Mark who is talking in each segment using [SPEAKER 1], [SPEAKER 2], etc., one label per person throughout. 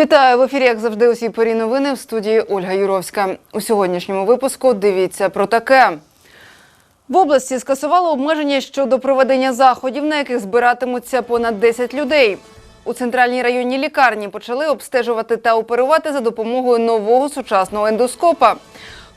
[SPEAKER 1] Вітаю в ефірі, як завжди, усі порі новини в студії Ольга Юровська. У сьогоднішньому випуску дивіться про таке. В області скасували обмеження щодо проведення заходів, на яких збиратимуться понад 10 людей. У центральній районній лікарні почали обстежувати та оперувати за допомогою нового сучасного ендоскопа.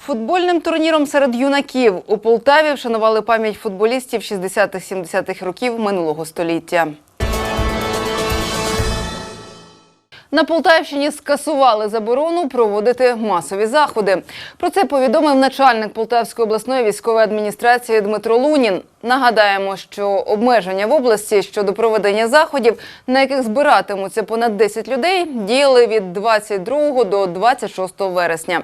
[SPEAKER 1] Футбольним турніром серед юнаків у Полтаві вшанували пам'ять футболістів 60-70-х років минулого століття. На Полтавщині скасували заборону проводити масові заходи. Про це повідомив начальник Полтавської обласної військової адміністрації Дмитро Лунін. Нагадаємо, що обмеження в області щодо проведення заходів, на яких збиратимуться понад 10 людей, діяли від 22 до 26 вересня.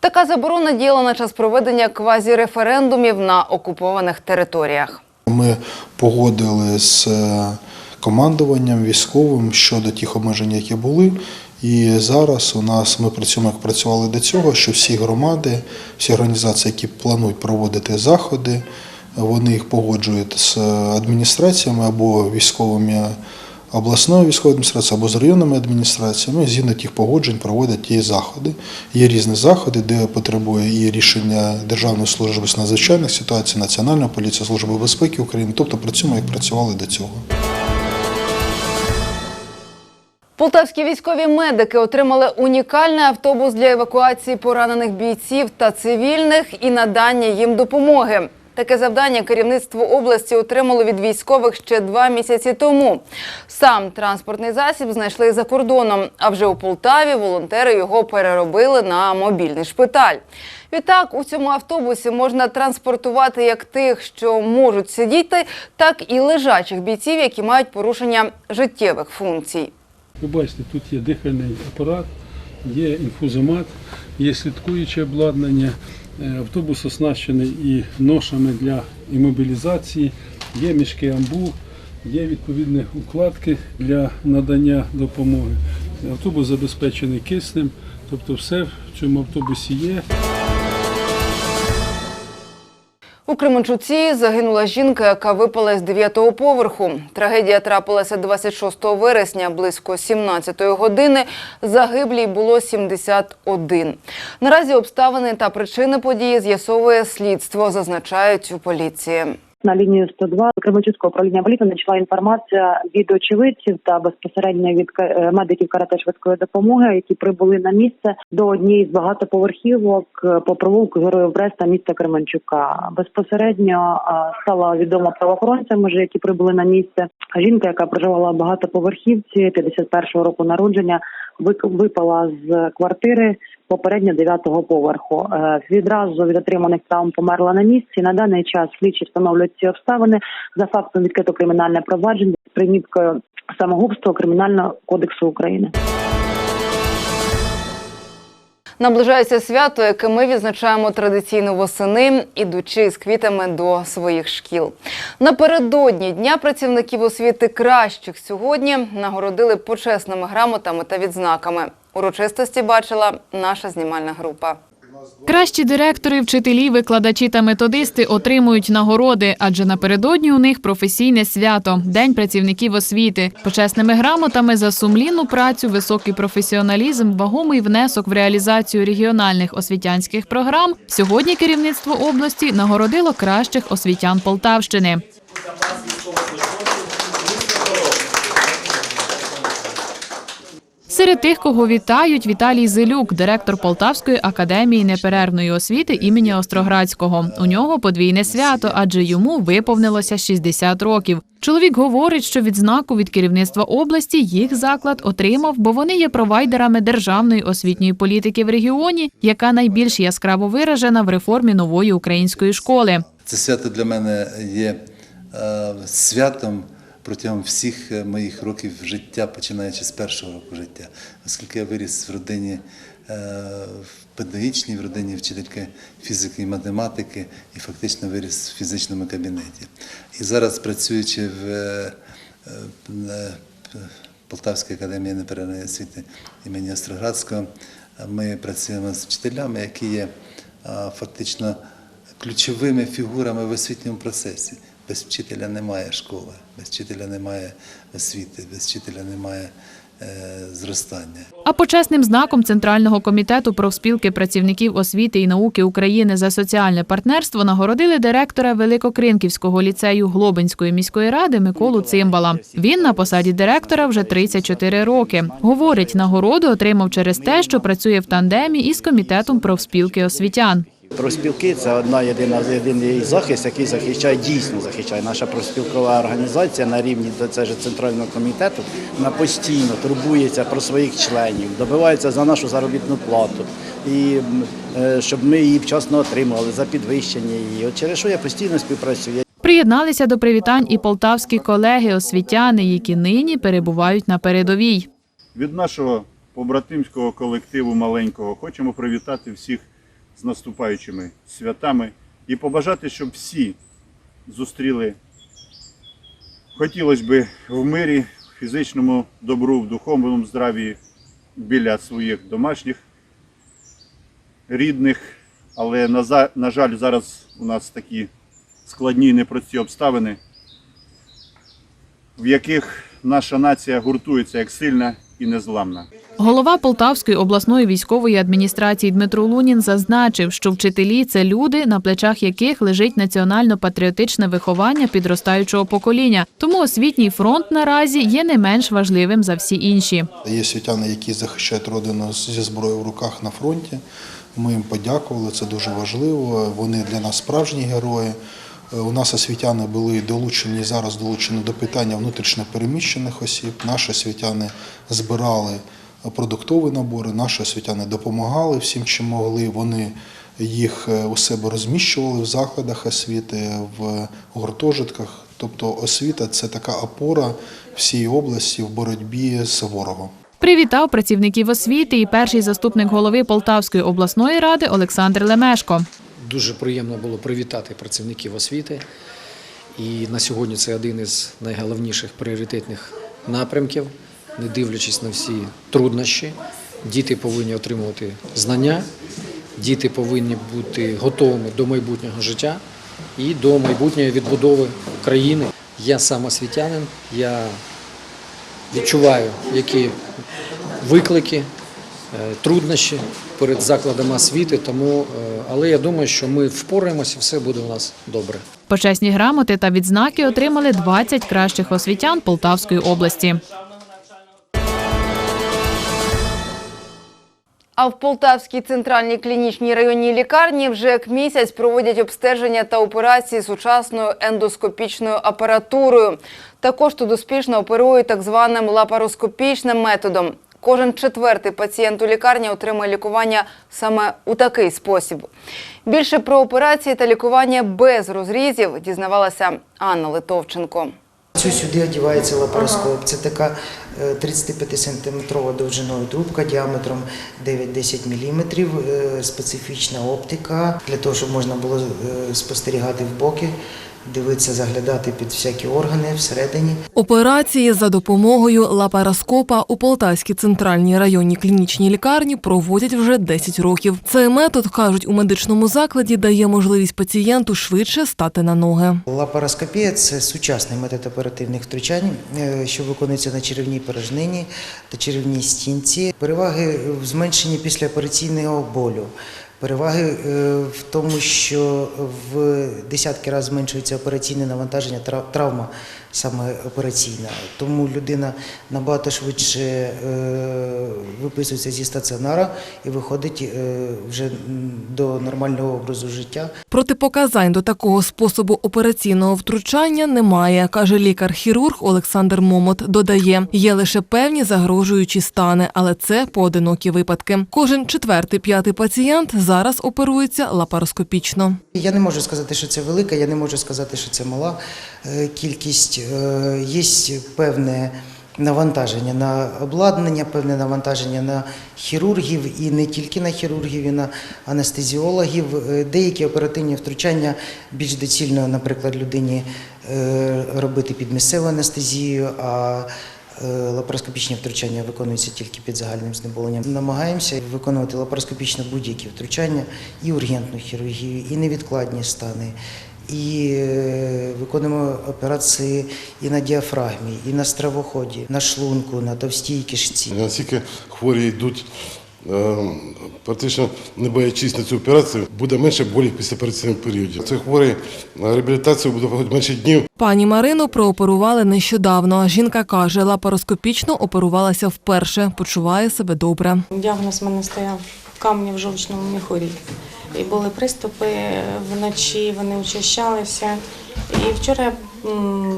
[SPEAKER 1] Така заборона діяла на час проведення квазіреферендумів на окупованих територіях.
[SPEAKER 2] Ми погодили з е, командуванням військовим щодо тих обмежень, які були. І зараз у нас ми працюємо, як працювали до цього, що всі громади, всі організації, які планують проводити заходи, вони їх погоджують з адміністраціями або військовими обласної військової адміністрації або з районними адміністраціями. Згідно тих погоджень проводять ті заходи. Є різні заходи, де потребує і рішення Державної служби з надзвичайних ситуацій, Національної поліції, Служби безпеки України. Тобто працюємо, як працювали до цього.
[SPEAKER 1] Полтавські військові медики отримали унікальний автобус для евакуації поранених бійців та цивільних і надання їм допомоги. Таке завдання керівництво області отримало від військових ще два місяці тому. Сам транспортний засіб знайшли за кордоном. А вже у Полтаві волонтери його переробили на мобільний шпиталь. Відтак у цьому автобусі можна транспортувати як тих, що можуть сидіти, так і лежачих бійців, які мають порушення життєвих функцій.
[SPEAKER 3] Ви бачите, тут є дихальний апарат, є інфузомат, є слідкуюче обладнання. Е, Автобус оснащений і ношами для імобілізації, є мішки амбу, є відповідні укладки для надання допомоги. Автобус забезпечений киснем, тобто все в цьому автобусі є.
[SPEAKER 1] У Кременчуці загинула жінка, яка випала з 9-го поверху. Трагедія трапилася 26 вересня, близько 17-ї години. Загиблій було 71. Наразі обставини та причини події з'ясовує слідство, зазначають у поліції.
[SPEAKER 4] На лінію 102 Кременчуцького управління поліції надійшла інформація від очевидців та безпосередньо від е, медиків карате швидкої допомоги, які прибули на місце до однієї з багатоповерхівок е, по провулку Героїв Бреста міста Кременчука. Безпосередньо е, стало відомо правоохоронцям, вже які прибули на місце. Жінка, яка проживала в багатоповерхівці 51-го року народження, випала з квартири попередньо 9-го поверху. Е, Відразу від отриманих травм померла на місці. На даний час слідчі встановлюють ці обставини за фактом відкрито кримінальне провадження з приміткою самогубства Кримінального кодексу України.
[SPEAKER 1] Наближається свято, яке ми відзначаємо традиційно восени, ідучи з квітами до своїх шкіл. Напередодні Дня працівників освіти кращих сьогодні нагородили почесними грамотами та відзнаками. Урочистості бачила наша знімальна група.
[SPEAKER 5] Кращі директори, вчителі, викладачі та методисти отримують нагороди, адже напередодні у них професійне свято День працівників освіти. Почесними грамотами за сумлінну працю, високий професіоналізм, вагомий внесок в реалізацію регіональних освітянських програм. Сьогодні керівництво області нагородило кращих освітян Полтавщини. Серед тих, кого вітають, Віталій Зилюк, директор Полтавської академії неперервної освіти імені Остроградського. У нього подвійне свято, адже йому виповнилося 60 років. Чоловік говорить, що відзнаку від керівництва області їх заклад отримав, бо вони є провайдерами державної освітньої політики в регіоні, яка найбільш яскраво виражена в реформі нової української школи.
[SPEAKER 6] Це свято для мене є е, святом протягом всіх е, моїх років життя, починаючи з першого року життя, оскільки я виріс в родині е, в педагогічній, в родині вчительки фізики і математики, і фактично виріс в фізичному кабінеті. І зараз, працюючи в е, Полтавській академії неперервної освіти імені Остроградського, ми працюємо з вчителями, які є фактично ключовими фігурами в освітньому процесі. Без вчителя немає школи, без вчителя немає освіти, без вчителя немає е, зростання.
[SPEAKER 5] А почесним знаком Центрального комітету профспілки працівників освіти і науки України за соціальне партнерство нагородили директора Великокринківського ліцею Глобинської міської ради Миколу Цимбала. Він на посаді директора вже 34 роки. Говорить, нагороду отримав через те, що працює в тандемі із комітетом профспілки освітян.
[SPEAKER 7] Профспілки це одна єдина єдиний захист, який захищає дійсно захищає наша профспілкова організація на рівні це ж центрального комітету. Вона постійно турбується про своїх членів, добивається за нашу заробітну плату і е, щоб ми її вчасно отримали за підвищення її. От через що я постійно співпрацюю.
[SPEAKER 5] Приєдналися до привітань і полтавські колеги освітяни, які нині перебувають на передовій.
[SPEAKER 8] Від нашого побратимського колективу маленького хочемо привітати всіх з наступаючими святами і побажати, щоб всі зустріли, хотілося б в мирі, в фізичному добру, в духовному здраві біля своїх домашніх, рідних. Але на, жаль, зараз у нас такі складні і непрості обставини, в яких наша нація гуртується як сильна і незламна.
[SPEAKER 5] Голова Полтавської обласної військової адміністрації Дмитро Лунін зазначив, що вчителі це люди, на плечах яких лежить національно-патріотичне виховання підростаючого покоління. Тому освітній фронт наразі є не менш важливим за всі інші.
[SPEAKER 2] Є світяни, які захищають родину зі зброєю в руках на фронті. Ми їм подякували, це дуже важливо. Вони для нас справжні герої. Е, У нас освітяни були долучені зараз долучені до питання внутрішньо переміщених осіб. Наші освітяни збирали продуктові набори, наші освітяни допомагали всім, чим могли. Вони їх е, у себе розміщували в закладах освіти, в гуртожитках. Тобто освіта це така опора всій області в боротьбі з ворогом.
[SPEAKER 5] Привітав працівників освіти і перший заступник голови Полтавської обласної ради Олександр Лемешко.
[SPEAKER 9] Дуже приємно було привітати працівників освіти. І на сьогодні це один із найголовніших пріоритетних напрямків, не дивлячись на всі труднощі. Діти повинні отримувати знання, діти повинні бути готовими до майбутнього життя і до майбутньої відбудови країни. Я сам освітянин, я відчуваю, які виклики, е, труднощі перед закладами освіти. Тому, е, але я думаю, що ми впораємося, все буде у нас добре.
[SPEAKER 5] Почесні грамоти та відзнаки отримали 20 кращих освітян Полтавської області.
[SPEAKER 1] А в Полтавській центральній клінічній районній лікарні вже як місяць проводять обстеження та операції сучасною ендоскопічною апаратурою. Також тут успішно оперують так званим лапароскопічним методом. Кожен четвертий пацієнт у лікарні отримує лікування саме у такий спосіб. Більше про операції та лікування без розрізів дізнавалася Анна Литовченко.
[SPEAKER 10] Цю сюди одягається лапароскоп. Це така 35-сантиметрова довжиною трубка діаметром 9-10 мм, е, специфічна оптика для того, щоб можна було е, спостерігати в боки, дивитися, заглядати під всякі органи всередині.
[SPEAKER 11] Операції за допомогою лапароскопа у Полтавській центральній районній клінічній лікарні проводять вже 10 років. Цей метод, кажуть, у медичному закладі дає можливість пацієнту швидше стати на ноги.
[SPEAKER 10] Лапароскопія це сучасний метод оперативних втручань, е, що виконується на черевній порожнині та черевній стінці. Переваги в зменшенні післяопераційного болю. Переваги е, в тому, що в десятки разів зменшується операційне навантаження, травма саме операційна. Тому людина набагато швидше е, виписується зі стаціонара і виходить е, вже до нормального образу життя.
[SPEAKER 11] Протипоказань до такого способу операційного втручання немає, каже лікар-хірург Олександр Момот. Додає, є лише певні загрожуючі стани, але це поодинокі випадки. Кожен четвертий п'ятий пацієнт зараз оперується лапароскопічно.
[SPEAKER 10] Я не можу сказати, що це велика, я не можу сказати, що це мала е, кількість. Е, Є певне навантаження на обладнання, певне навантаження на хірургів і не тільки на хірургів, і на анестезіологів. Е, Деякі оперативні втручання більш доцільно, наприклад, людині робити під місцеву анестезію. а Лапароскопічні втручання виконуються тільки під загальним знеболенням. Намагаємося виконувати лапароскопічно будь-які втручання, і ургентну хірургію, і невідкладні стани, і е, виконуємо операції і на діафрагмі, і на стравоході, на шлунку, на товстій кишці.
[SPEAKER 12] Наскільки хворі йдуть е, практично не боячись на цю операцію, буде менше болі в післяопераційному періоді. Це хворі на реабілітацію буде менше днів.
[SPEAKER 11] Пані Марину прооперували нещодавно. Жінка каже, лапароскопічно оперувалася вперше, почуває себе добре.
[SPEAKER 13] Діагноз в мене стояв камні в жовчному міхурі. І були приступи вночі, вони учащалися. І вчора я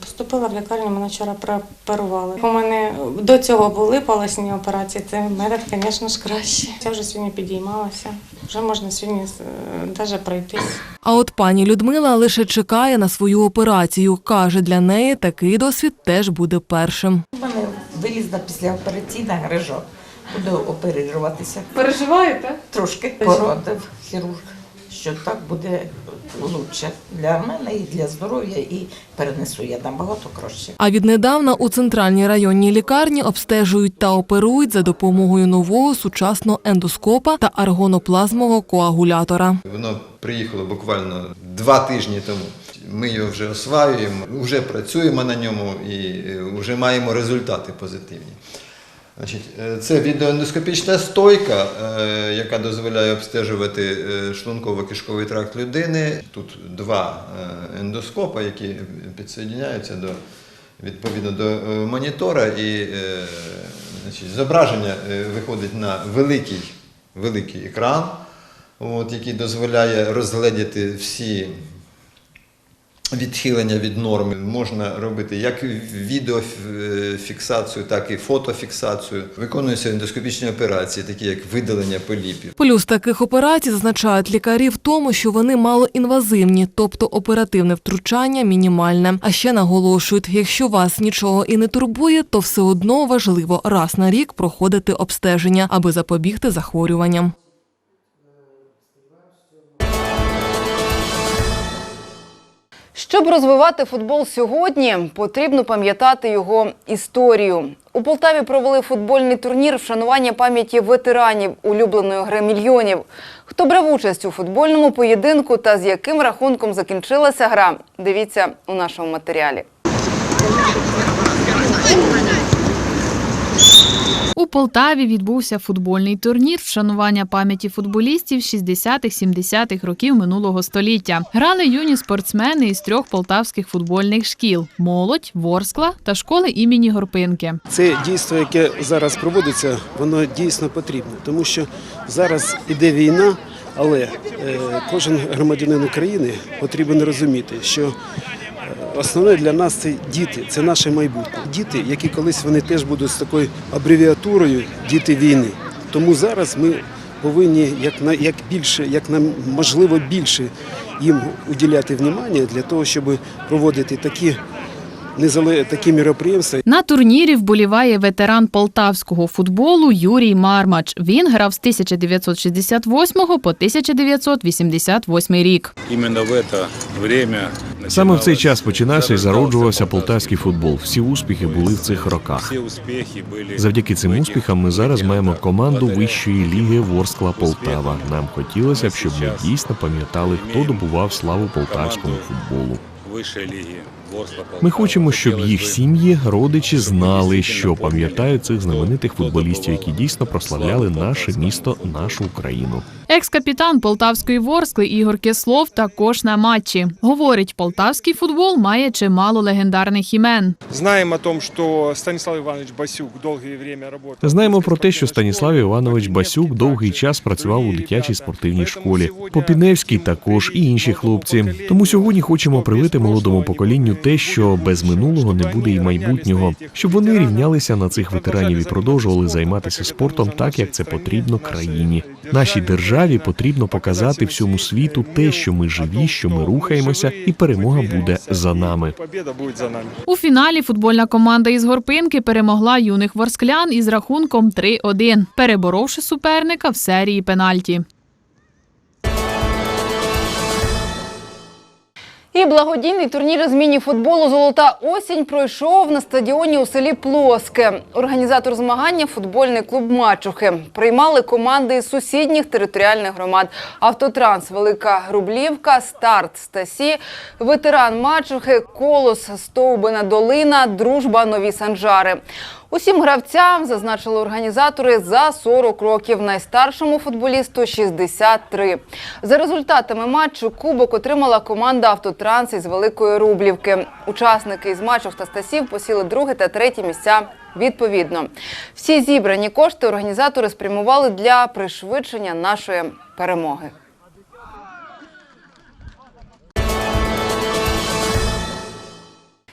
[SPEAKER 13] поступила в лікарню, мене вчора прооперували. У мене до цього були полосні операції, це метод, звісно ж, краще. Я вже сьогодні підіймалася, вже можна сьогодні навіть пройтись.
[SPEAKER 11] А от пані Людмила лише чекає на свою операцію. Каже, для неї такий досвід теж буде першим.
[SPEAKER 14] У мене вилізла післяопераційна грижа. Буду оперируватися.
[SPEAKER 5] Переживаєте?
[SPEAKER 14] Трошки порадив хірург, що так буде краще для мене і для здоров'я, і перенесу я набагато краще.
[SPEAKER 11] А віднедавна у центральній районній лікарні обстежують та оперують за допомогою нового сучасного ендоскопа та аргоноплазмового коагулятора.
[SPEAKER 15] Воно приїхало буквально два тижні тому. Ми його вже осваюємо, вже працюємо на ньому і е, вже маємо результати позитивні. Значить, е, це відеоендоскопічна стойка, е, яка дозволяє обстежувати е, шлунково-кишковий тракт людини. Тут два е, ендоскопа, які підсоєдняються до, відповідно до монітора, і значить, зображення виходить на великий, великий екран, от, який дозволяє розгледіти всі відхилення від норми. Можна робити як відеофіксацію, так і фотофіксацію. Виконуються ендоскопічні операції, такі як видалення поліпів.
[SPEAKER 11] Плюс таких операцій зазначають лікарі в тому, що вони малоінвазивні, тобто оперативне втручання мінімальне. А ще наголошують, якщо вас нічого і не турбує, то все одно важливо раз на рік проходити обстеження, аби запобігти захворюванням.
[SPEAKER 1] Щоб розвивати футбол сьогодні, потрібно пам'ятати його історію. У Полтаві провели футбольний турнір вшанування пам'яті ветеранів улюбленої гри мільйонів. Хто брав участь у футбольному поєдинку та з яким рахунком закінчилася гра? Дивіться у нашому матеріалі.
[SPEAKER 5] У Полтаві відбувся футбольний турнір вшанування пам'яті футболістів 60-70-х років минулого століття. Грали юні спортсмени із трьох полтавських футбольних шкіл: молодь, Ворскла та школи імені Горпинки.
[SPEAKER 3] Це дійство, яке зараз проводиться, воно дійсно потрібне, тому що зараз іде війна, але е, кожен громадянин України потрібен розуміти, що основне для нас це діти, це наше майбутнє. Діти, які колись вони теж будуть з такою абревіатурою діти війни. Тому зараз ми повинні як на як більше, як нам можливо більше їм уділяти внимання для того, щоб проводити такі такі міроприємства.
[SPEAKER 5] На турнірі вболіває ветеран полтавського футболу Юрій Мармач. Він грав з 1968 по 1988 рік.
[SPEAKER 16] Іменно в це время
[SPEAKER 17] Саме в цей час починався і зароджувався полтавський футбол. Всі успіхи були в цих роках.
[SPEAKER 16] Всі успіхи були
[SPEAKER 17] Завдяки цим успіхам ми зараз маємо команду вищої ліги Ворскла Полтава. Нам хотілося б, щоб ми дійсно пам'ятали, хто добував славу полтавському футболу.
[SPEAKER 16] вищої ліги
[SPEAKER 17] Ми хочемо, щоб їх сім'ї, родичі знали, що пам'ятають цих знаменитих футболістів, які дійсно прославляли наше місто, нашу Україну.
[SPEAKER 5] Екс-капітан полтавської Ворскли Ігор Кислов також на матчі. Говорить, полтавський футбол має чимало легендарних імен.
[SPEAKER 3] Знаємо о том, що Станіслав Іванович Басюк довге время працював.
[SPEAKER 17] Знаємо про те, що Станіслав Іванович Басюк довгий час працював у дитячій спортивній школі. Попіневський також і інші хлопці. Тому сьогодні хочемо привити молодому поколінню те, що без минулого не буде і майбутнього, щоб вони рівнялися на цих ветеранів і продовжували займатися спортом так, як це потрібно країні. Нашій державі потрібно показати всьому світу те, що ми живі, що ми рухаємося, і перемога буде за нами.
[SPEAKER 3] Побіда буде за нами.
[SPEAKER 5] У фіналі футбольна команда із Горпинки перемогла юних ворсклян із рахунком 3-1, переборовши суперника в серії пенальті.
[SPEAKER 1] І благодійний турнір з міні-футболу Золота осінь пройшов на стадіоні у селі Плоске. Організатор змагання футбольний клуб Мачухи. Приймали команди із сусідніх територіальних громад: Автотранс, Велика Грублівка, Старт Стасі, ветеран Мачухи, Колос, Стовбина Долина, Дружба Нові Санжари. Усім гравцям зазначили організатори за 40 років. Найстаршому футболісту 63. За результатами матчу кубок отримала команда Автотранс із Великої Рублівки. Учасники із матчів та стасів посіли друге та третє місця. Відповідно, всі зібрані кошти організатори спрямували для пришвидшення нашої перемоги.